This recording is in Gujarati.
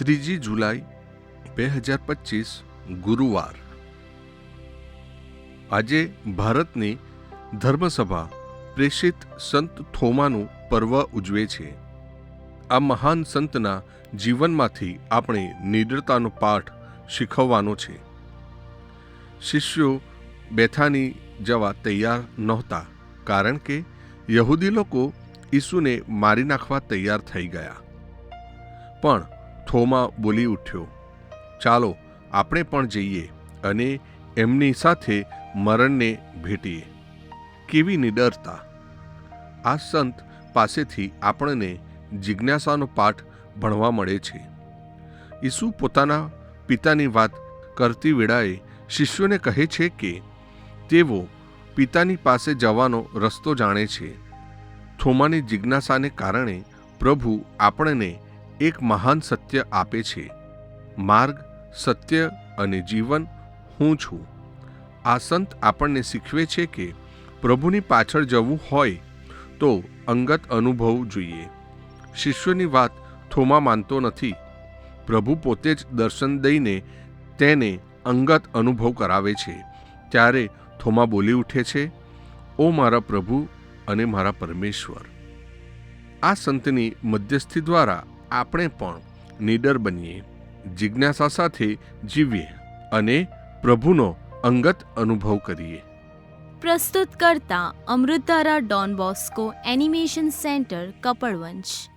ત્રીજી જુલાઈ બે હજાર પચીસ, ગુરુવાર. આજે ભારતની ધર્મસભા પ્રેષિત સંત થોમાનું પર્વ ઉજવે છે. આ મહાન સંતના જીવનમાંથી આપણે નિડરતાનો પાઠ શીખવવાનો છે. શિષ્યો બેથાની જવા તૈયાર નહોતા, કારણ કે યહૂદી લોકો ઈસુને મારી નાખવા તૈયાર થઈ ગયા. પણ થોમા બોલી ઉઠ્યો, ચાલો, આપણે પણ જઈએ અને એમની સાથે મરણને ભેટીએ. કેવી નિડરતા. આ સંત પાસેથી આપણને જિજ્ઞાસાનો પાઠ ભણવા મળે છે. ઈસુ પોતાના પિતાની વાત કરતી વેળાએ શિષ્યોને કહે છે કે, તેઓ પિતાની પાસે જવાનો રસ્તો જાણે છે. થોમાની જિજ્ઞાસાને કારણે પ્રભુ આપણને એક મહાન સત્ય આપે છે. માર્ગ, સત્ય અને જીવન હું છું. આ સંત આપણને શીખવે છે કે પ્રભુની પાછળ જવું હોય તો અંગત અનુભવ જોઈએ. શિષ્યોની વાત થોમા માનતો નથી. પ્રભુ પોતે જ દર્શન દઈને તેને અંગત અનુભવ કરાવે છે. ત્યારે થોમા બોલી ઉઠે છે, ઓ મારા પ્રભુ અને મારા પરમેશ્વર. આ સંતની મધ્યસ્થી દ્વારા આપણે પણ નીડર બનીએ, જિજ્ઞાસા સાથે જીવીએ અને પ્રભુનો અંગત અનુભવ કરીએ. પ્રસ્તુત કરતા Amrutdhara Don Bosco animation centre, Kapadvanj.